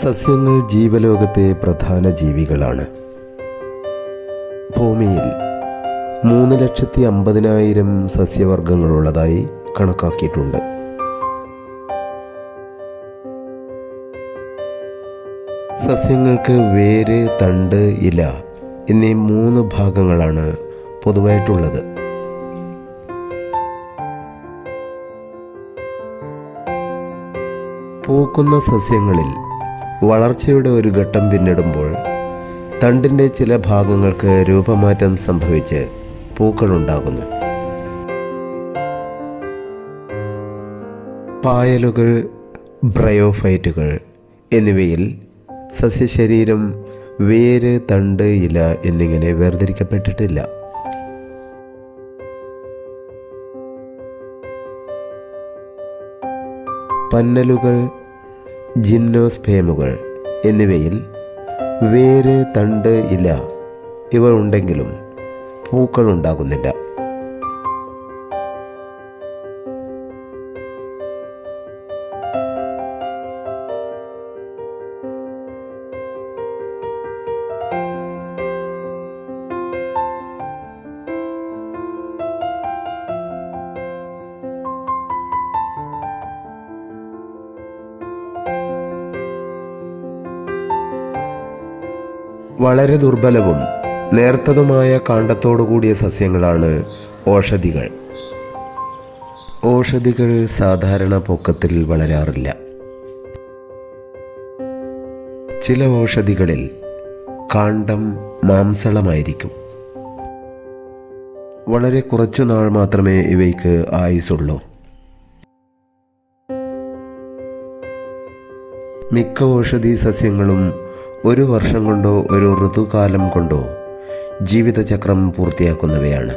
സസ്യങ്ങൾ ജീവലോകത്തെ പ്രധാന ജീവികളാണ്. ഭൂമിയിൽ മൂന്ന് ലക്ഷത്തി അമ്പതിനായിരം സസ്യവർഗങ്ങളുള്ളതായി കണക്കാക്കിയിട്ടുണ്ട്. സസ്യങ്ങൾക്ക് വേര് തണ്ട് ഇല എന്നീ മൂന്ന് ഭാഗങ്ങളാണ് പൊതുവായിട്ടുള്ളത്. പൂക്കുന്ന സസ്യങ്ങളിൽ വളർച്ചയുടെ ഒരു ഘട്ടം പിന്നിടുമ്പോൾ തണ്ടിന്റെ ചില ഭാഗങ്ങൾക്ക് രൂപമാറ്റം സംഭവിച്ച് പൂക്കളുണ്ടാകുന്നു. പായലുകൾ ബ്രയോഫൈറ്റുകൾ എന്നിവയിൽ സസ്യശരീരം വേര് തണ്ട് ഇല എന്നിങ്ങനെ വേർതിരിക്കപ്പെട്ടിട്ടില്ല. പന്നലുകൾ ജിംനോസ്പേമുകൾ എന്നിവയിൽ വേര് തണ്ട് ഇല ഇവ ഉണ്ടെങ്കിലും പൂക്കൾ ഉണ്ടാകുന്നില്ല വളരെ ദുർബലവും നേർത്തതുമായ കാണ്ഡത്തോടു കൂടിയ സസ്യങ്ങളാണ് ഓഷധികൾ. ഓഷധികൾ സാധാരണ പൊക്കത്തിൽ വളരാറില്ല. ചില ഓഷധികളിൽ കാണ്ടം മാംസളമായിരിക്കും. വളരെ കുറച്ചു നാൾ മാത്രമേ ഇവയ്ക്ക് ആയുസുള്ളൂ മിക്ക ഔഷധി സസ്യങ്ങളും ഒരു വർഷം കൊണ്ടോ ഒരു ഋതുകാലം കൊണ്ടോ ജീവിതചക്രം പൂർത്തിയാക്കുന്നവയാണ്.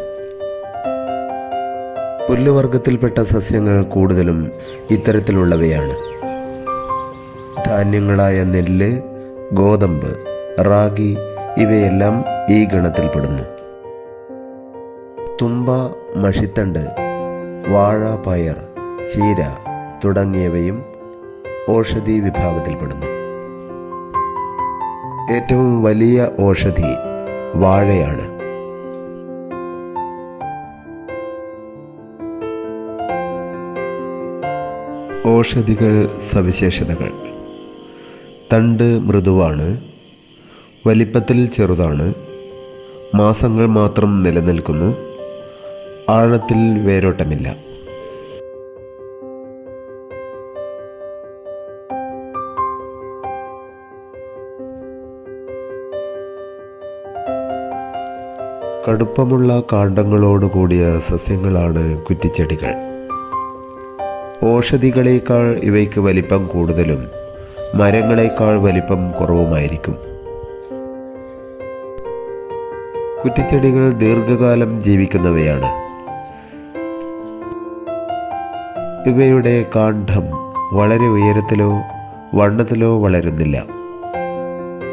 പുല്ലുവർഗത്തിൽപ്പെട്ട സസ്യങ്ങൾ കൂടുതലും ഇത്തരത്തിലുള്ളവയാണ്. ധാന്യങ്ങളായ നെല്ല് ഗോതമ്പ് റാഗി ഇവയെല്ലാം ഈ ഗണത്തിൽപ്പെടുന്നു. തുമ്പ മഷിത്തണ്ട് വാഴ പയർ ചീര തുടങ്ങിയവയും ഔഷധി വിഭാഗത്തിൽപ്പെടുന്നു. ഏറ്റവും വലിയ ഔഷധി വാഴയാണ്. ഔഷധികൾ സവിശേഷതകൾ. തണ്ട് മൃദുവാണ് വലിപ്പത്തിൽ ചെറുതാണ് മാസങ്ങൾ മാത്രം നിലനിൽക്കുന്നു ആഴത്തിൽ വേരോട്ടമില്ല. കടുപ്പമുള്ള കാണ്ഡങ്ങളോട് കൂടിയ സസ്യങ്ങളാണ് കുറ്റിച്ചെടികൾ. ഓഷധികളേക്കാൾ ഇവയ്ക്ക് വലിപ്പം കൂടുതലും മരങ്ങളേക്കാൾ വലിപ്പം കുറവുമായിരിക്കും. കുറ്റിച്ചെടികൾ ദീർഘകാലം ജീവിക്കുന്നവയാണ്. ഇവയുടെ കാണ്ഡം വളരെ ഉയരത്തിലോ വണ്ണത്തിലോ വളരുന്നില്ല.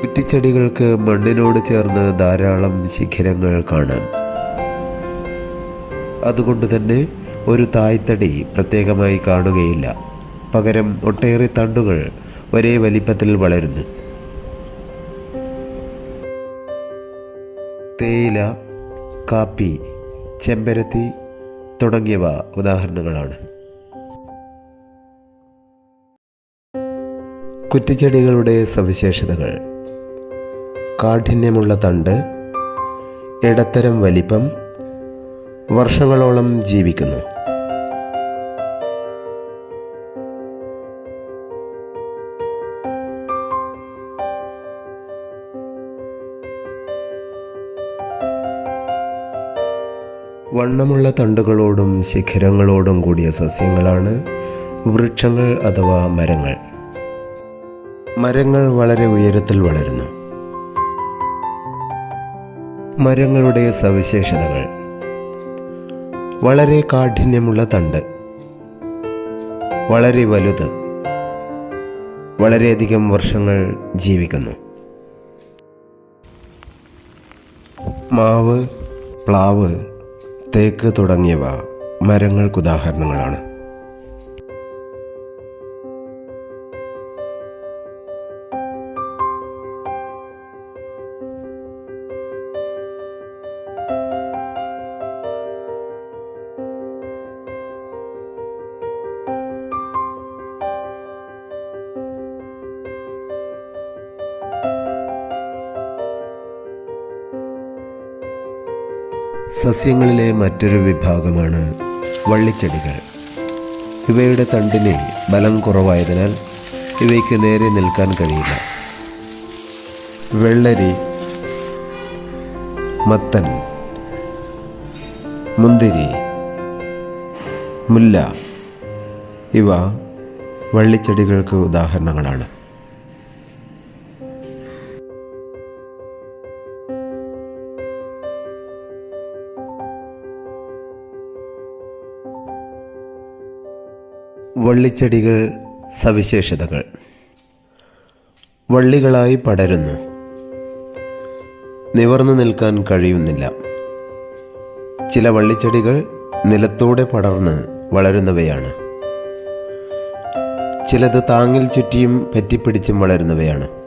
കുറ്റിച്ചെടികൾക്ക് മണ്ണിനോട് ചേർന്ന് ധാരാളം ശിഖരങ്ങൾ കാണാം അതുകൊണ്ട് തന്നെ ഒരു തായ്തടി പ്രത്യേകമായി കാണുകയില്ല. പകരം ഒട്ടേറെ തണ്ടുകൾ ഒരേ വലിപ്പത്തിൽ വളരുന്നു. തേയില കാപ്പി ചെമ്പരത്തി തുടങ്ങിയവ ഉദാഹരണങ്ങളാണ്. കുറ്റിച്ചെടികളുടെ സവിശേഷതകൾ. കാഠിന്യമുള്ള തണ്ട് ഇടത്തരം വലിപ്പം വർഷങ്ങളോളം ജീവിക്കുന്നു. വണ്ണമുള്ള തണ്ടുകളോടും ശിഖരങ്ങളോടും കൂടിയ സസ്യങ്ങളാണ് വൃക്ഷങ്ങൾ അഥവാ മരങ്ങൾ. മരങ്ങൾ വളരെ ഉയരത്തിൽ വളരുന്നു. മരങ്ങളുടെ സവിശേഷതകൾ. വളരെ കാഠിന്യമുള്ള തണ്ട്. വളരെ വലുത്. വളരെയധികം വർഷങ്ങൾ ജീവിക്കുന്നു. മാവ് പ്ലാവ് തേക്ക് തുടങ്ങിയവ മരങ്ങൾക്കുദാഹരണങ്ങളാണ്. സസ്യങ്ങളിലെ മറ്റൊരു വിഭാഗമാണ് വള്ളിച്ചെടികൾ. ഇവയുടെ തണ്ടിന് ബലം കുറവായതിനാൽ ഇവയ്ക്ക് നേരെ നിൽക്കാൻ കഴിയില്ല. വെള്ളരി മത്തൻ മുന്തിരി മുല്ല ഇവ വള്ളിച്ചെടികൾക്ക് ഉദാഹരണങ്ങളാണ്. വള്ളിച്ചെടികൾ സവിശേഷതകൾ. വള്ളികളായി പടരുന്നു. നിവർന്നു നിൽക്കാൻ കഴിയുന്നില്ല. ചില വള്ളിച്ചെടികൾ നിലത്തോടെ പടർന്ന് വളരുന്നവയാണ്. ചിലത് താങ്ങിൽ ചുറ്റിയും പറ്റിപ്പിടിച്ചും വളരുന്നവയാണ്.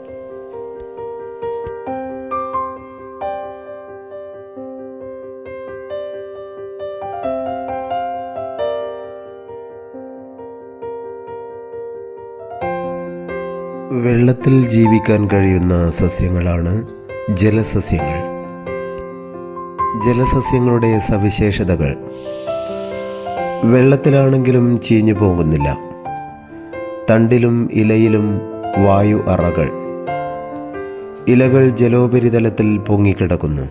വെള്ളത്തിൽ ജീവിക്കാൻ കഴിയുന്ന സസ്യങ്ങളാണ് ജലസസ്യങ്ങൾ. ജലസസ്യങ്ങളുടെ സവിശേഷതകൾ. വെള്ളത്തിലാണെങ്കിലും ചീഞ്ഞു പോകുന്നില്ല. തണ്ടിലും ഇലയിലും വായു അറകൾ. ഇലകൾ ജലോപരിതലത്തിൽ പൊങ്ങിക്കിടക്കുന്നു.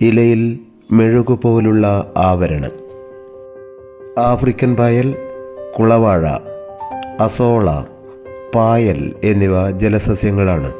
ഇലയിൽ മെഴുകു പോലുള്ള ആവരണം. ആഫ്രിക്കൻ പായൽ കുളവാഴ അസോള പായൽ എന്നിവ ജലസസ്യങ്ങളാണ്.